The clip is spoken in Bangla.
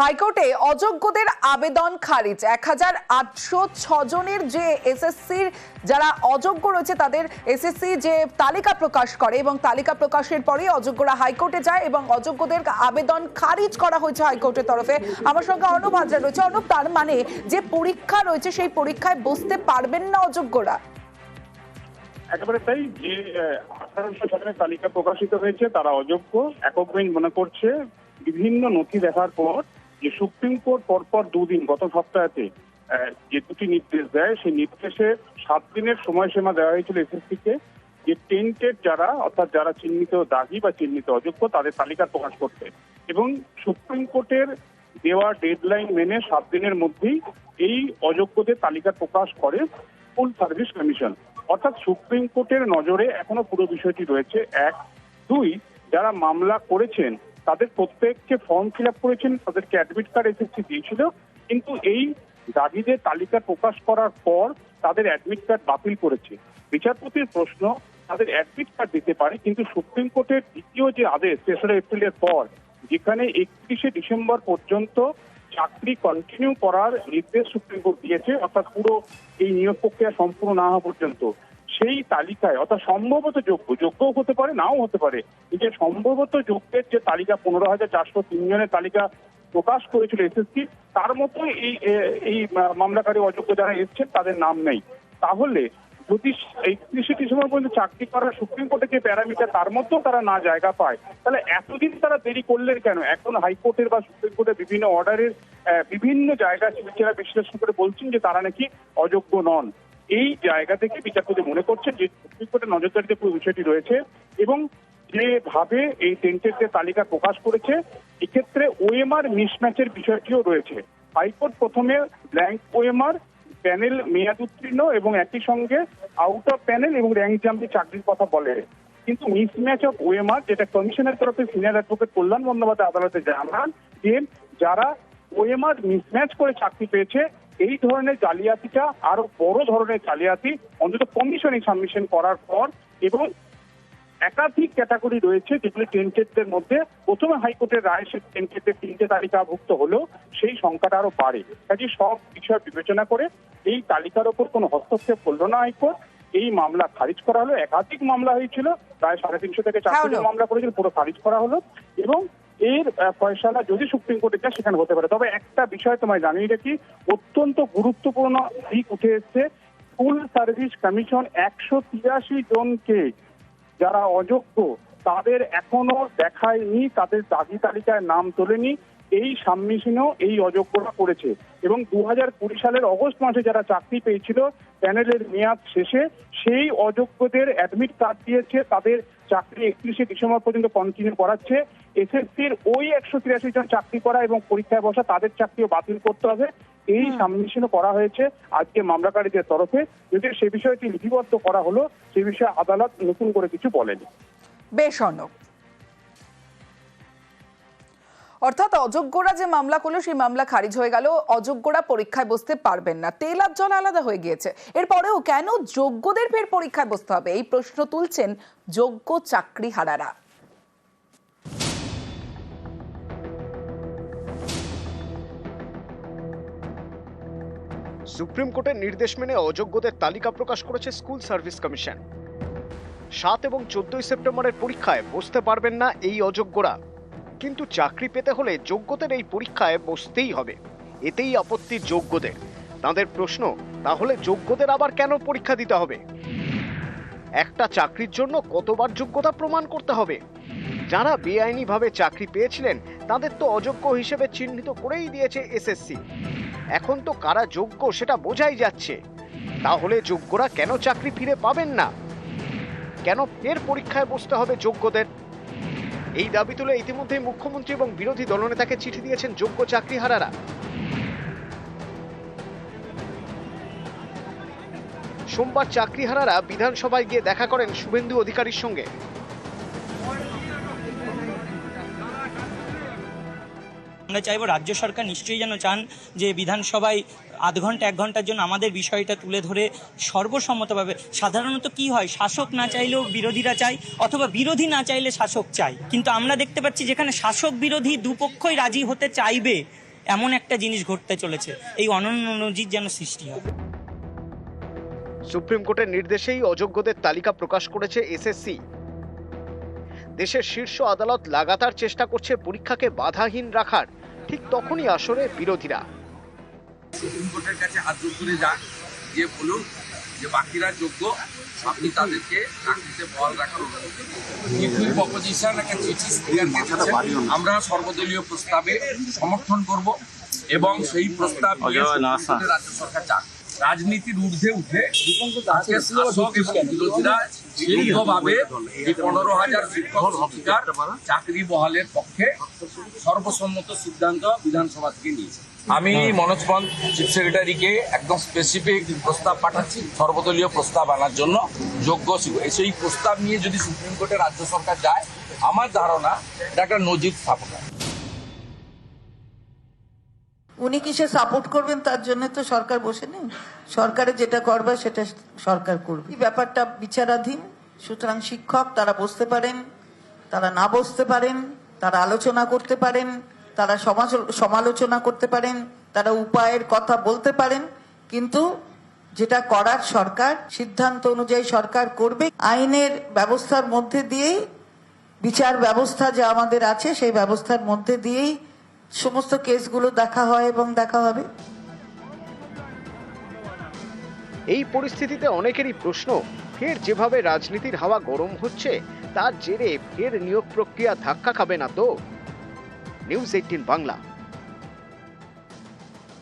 হাইকোর্টে অযোগ্যদের আবেদন খারিজ। এক হাজার আটশো জনের যে এসএসসির যারা অযোগ্য রয়েছে, তাদের এসএসসি যে তালিকা প্রকাশ করে এবং তালিকা প্রকাশের পরেই অযোগ্যরা হাইকোর্টে যায় এবং অযোগ্যদের আবেদন খারিজ করা হয়েছে হাইকোর্টের তরফে। আমার সঙ্গে অর্ণব হাজরা রয়েছে। অর্ণব তার মানে যে পরীক্ষা রয়েছে, সেই পরীক্ষায় বসতে পারবেন না অযোগ্যরা? একেবারে তাই যে আঠারোশো জনের তালিকা প্রকাশিত হয়েছে, তারা অযোগ্য, একক মনে করছে। বিভিন্ন নথি দেখার পর যে সুপ্রিম কোর্ট পরপর দুদিন গত সপ্তাহেতে আহ, যে দুটি নির্দেশ দেয় সেই নির্দেশে সাত দিনের সময়সীমা দেওয়া হয়েছিল এসএসসি কে যে টেন্টেড যারা অর্থাৎ যারা চিহ্নিত দাগি বা চিহ্নিত অযোগ্য তাদের তালিকা প্রকাশ করতে। এবং সুপ্রিম কোর্টের দেওয়া ডেডলাইন মেনে সাত দিনের মধ্যেই এই অযোগ্যদের তালিকা প্রকাশ করে ফুল সার্ভিস কমিশন অর্থাৎ সুপ্রিম কোর্টের নজরে এখনও পুরো বিষয়টি রয়েছে। এক দুই যারা মামলা করেছেন তাদের প্রত্যেককে ফর্ম ফিল আপ করেছেন, তাদেরকে অ্যাডমিট কার্ড এসএসসি দিয়েছিল। কিন্তু এই দাবিদের তালিকা প্রকাশ করার পর তাদের অ্যাডমিট কার্ড বাতিল করেছে। বিচারপতির প্রশ্ন, তাদের অ্যাডমিট কার্ড দিতে পারে, কিন্তু সুপ্রিম কোর্টের দ্বিতীয় যে আদেশ তেসরা এপ্রিলের পর, যেখানে একত্রিশে ডিসেম্বর পর্যন্ত চাকরি কন্টিনিউ করার নির্দেশ সুপ্রিম কোর্ট দিয়েছে, অর্থাৎ পুরো এই নিয়োগ প্রক্রিয়া সম্পূর্ণ না হওয়া পর্যন্ত। সেই তালিকায়, অর্থাৎ সম্ভবত যোগ্য, যোগ্যও হতে পারে, নাও হতে পারে যে সম্ভবত যোগ্যের যে তালিকা, পনেরো হাজার চারশো তিন জনের তালিকা প্রকাশ করেছিল এসএসসি, তার মতো এই এই মামলাকারী অযোগ্য যারা এসছেন, তাদের নাম নেই। তাহলে যদি একত্রিশে ডিসেম্বর পর্যন্ত চাকরি করার সুপ্রিম কোর্টে যে প্যারামিটার, তার মধ্যেও তারা না জায়গা পায়, তাহলে এতদিন তারা দেরি করলেন কেন? এখন হাইকোর্টের বা সুপ্রিম কোর্টের বিভিন্ন অর্ডারের বিভিন্ন জায়গা বিচারা বিশ্লেষণ করে বলছেন যে তারা নাকি অযোগ্য নন। এই জায়গা থেকে বিচারপতি মনে করছেন যে সুপ্রিম কোর্টের নজরদারিতে পুরো বিষয়টি রয়েছে এবং যেভাবে এই টেন্টের তালিকা প্রকাশ করেছে, এক্ষেত্রে ওএমআর মিসম্যাচের বিষয়টিও রয়েছে। হাইকোর্ট প্রথমে ব্ল্যাঙ্ক ওএমআর, প্যানেল মেয়াদ উত্তীর্ণ এবং একই সঙ্গে আউট অফ প্যানেল এবং র্যাঙ্ক জাম্পে চাকরির কথা বলে। কিন্তু মিসম্যাচ অফ ওএমআর, যেটা কমিশনের তরফে সিনিয়র অ্যাডভোকেট কল্যাণ বন্দ্যোপাধ্যায় আদালতে জানান যে যারা ওএমআর মিসম্যাচ করে চাকরি পেয়েছে এই ধরনের জালিয়াতিটা আরও বড় ধরনের জালিয়াতি অন্তত কমিশন সাবমিশন করার পর এবং একাধিক ক্যাটাগরি রয়েছে যেগুলি টেন্টেডদের মধ্যে প্রথমে হাইকোর্টের রায় সে টেন্টেডের তিনটে তালিকাভুক্ত হলো সেই সংখ্যাটা আরও বাড়ে। কাজে সব বিষয় বিবেচনা করে এই তালিকার ওপর কোনো হস্তক্ষেপ করল না হাইকোর্ট। এই মামলা খারিজ করা হলো। একাধিক মামলা হয়েছিল প্রায় সাড়ে তিনশো থেকে চারশো মামলা করেছিল পুরো খারিজ করা হলো এবং এর ফয়সালা যদি সুপ্রিম কোর্টে যায়, সেখানে হতে পারে। তবে একটা বিষয় তোমায় জানিয়ে রাখি, অত্যন্ত গুরুত্বপূর্ণ দিক উঠে এসছে। ফুল সার্ভিস কমিশন একশো তিরাশি জনকে যারা অযোগ্য, তাদের এখনও দেখায়নি, তাদের দাগি তালিকায় নাম তোলেনি। এই সাবমিশনও এই অযোগ্যরা করেছে এবং দু কুড়ি সালের অগস্ট মাসে যারা চাকরি পেয়েছিল, প্যানেলের মেয়াদ শেষে সেই অযোগ্যদের অ্যাডমিট কার্ড দিয়েছে। তাদের চাকরি একত্রিশে ডিসেম্বর পর্যন্ত কন্টিনিউ করাচ্ছে। এসএসসির ওই একশো তিরাশি জন চাকরি করা এবং পরীক্ষায় বসা তাদের চাকরিও বাতিল করতে হবে। এই সাবমিশনও করা হয়েছে আজকে মামলাকারীদের তরফে। যদি সে বিষয়টি লিপিবদ্ধ করা হলো সে বিষয়ে আদালত নতুন করে কিছু বলেনি। বেশ অর্ণব। অর্থাৎ অযোগ্যরা যে মামলা করল সেই মামলা খারিজ হয়ে গেল। অযোগ্যরা পরীক্ষায় বসতে পারবেন না। তেল আর জল আলাদা হয়ে গিয়েছে। এরপরেও কেন যোগ্যদের ফের পরীক্ষায় বসতে হবে? এই প্রশ্ন তুলছেন যোগ্য চাকরি হারারা সুপ্রিম কোর্টের নির্দেশ মেনে অযোগ্যদের তালিকা প্রকাশ করেছে স্কুল সার্ভিস কমিশন। সাত এবং চোদ্দই সেপ্টেম্বরের পরীক্ষায় বসতে পারবেন না এই অযোগ্যরা। কিন্তু চাকরি পেতে হলে যোগ্যদের এই পরীক্ষায় বসতেই হবে। এতেই আপত্তি যোগ্যদের। তাদের প্রশ্ন, তাহলে যোগ্যদের আবার কেন পরীক্ষা দিতে হবে? একটা চাকরির জন্য কতবার যোগ্যতা প্রমাণ করতে হবে? যারা বেআইনিভাবে চাকরি পেয়েছিলেন, তাদের তো অযোগ্য হিসেবে চিহ্নিত করেই দিয়েছে এসএসসি। এখন তো কারা যোগ্য সেটা বোঝাই যাচ্ছে। তাহলে যোগ্যরা কেন চাকরি ফিরে পাবেন না? কেন ফের পরীক্ষায় বসতে হবে যোগ্যদের? এই দাবি তুলে ইতিমধ্যেই মুখ্যমন্ত্রী এবং বিরোধী দলনেতাকে চিঠি দিয়েছেন যোগ্য চাকরিহারারা। সোমবার চাকরিহারারা বিধানসভায় গিয়ে দেখা করেন শুভেন্দু অধিকারীর সঙ্গে। আমরা চাইব রাজ্য সরকার নিশ্চয়ই যেন চান যে বিধানসভায় আধ ঘণ্টা, এক ঘণ্টার জন্য আমাদের বিষয়টা তুলে ধরে সর্বসম্মতভাবে। সাধারণত কি হয়, শাসক না চাইলেও বিরোধীরা চায় অথবা বিরোধী না চাইলে শাসক চায়। কিন্তু আমরা দেখতে পাচ্ছি যেখানে শাসক বিরোধী দুপক্ষই রাজি হতে চাইবে, এমন একটা জিনিস ঘটতে চলেছে। এই অনন্য নজির যেন সৃষ্টি হয়। সুপ্রিম কোর্টের নির্দেশেই অযোগ্যদের তালিকা প্রকাশ করেছে এসএসসি। দেশের শীর্ষ আদালত লাগাতার চেষ্টা করছে পরীক্ষাকে বাধাহীন রাখার। ঠিক তখনই আসরে বিরোধীরা। সুপ্রিম কোর্টের কাছে হাত করে যান যে বলুন যে বাকিরা যোগ্য আপনি তাদেরকে চাকরিতে বহাল রাখার একটা চিঠি স্পিকারকে দিচ্ছেন। আমরা সর্বদলীয় প্রস্তাবে সমর্থন করব এবং সেই প্রস্তাব রাজ্য সরকার যান রাজনীতির ঊর্ধ্বে উঠে আজকে শাসক এবং বিরোধীরা দীর্ঘভাবে এই পনেরো হাজার শিক্ষক শিক্ষিকার চাকরি বহালের পক্ষে। সর্বসম্মত সিদ্ধান্ত বিধানসভা থেকে নিয়েছে। আমি মনোজ পন্ত চিফ সেক্রেটারিকে একদম স্পেসিফিক প্রস্তাব পাঠাচ্ছি সর্বদলীয় প্রস্তাব আনার জন্য যোগ্য সেই প্রস্তাব নিয়ে যদি সুপ্রিম কোর্টে রাজ্য সরকার যায় আমার ধারণা এটা একটা নজির স্থাপন। উনি কিসে সাপোর্ট করবেন তার জন্য তো সরকার বসে নেই? সরকারে যেটা করবে সেটা সরকার করবে। এই ব্যাপারটা বিচারাধীন সুতরাং শিক্ষক তারা বসতে পারেন তারা না বসতে পারেন তারা আলোচনা করতে পারেন, তারা সমালোচনা করতে পারেন, তারা উপায়ের কথা বলতে পারেন, কিন্তু যেটা করার সরকার, সিদ্ধান্ত অনুযায়ী সরকার করবে, আইনের ব্যবস্থার মধ্যে দিয়েই, বিচার ব্যবস্থা যা আমাদের আছে, সেই ব্যবস্থার মধ্যে দিয়েই সমস্ত কেসগুলো দেখা হয় এবং দেখা হবে। এই পরিস্থিতিতে অনেকেরই প্রশ্ন, ফের যেভাবে রাজনীতির হাওয়া গরম হচ্ছে তার জেরে ফের নিয়োগ প্রক্রিয়া ধাক্কা খাবে না তো? News eighteen Bangla.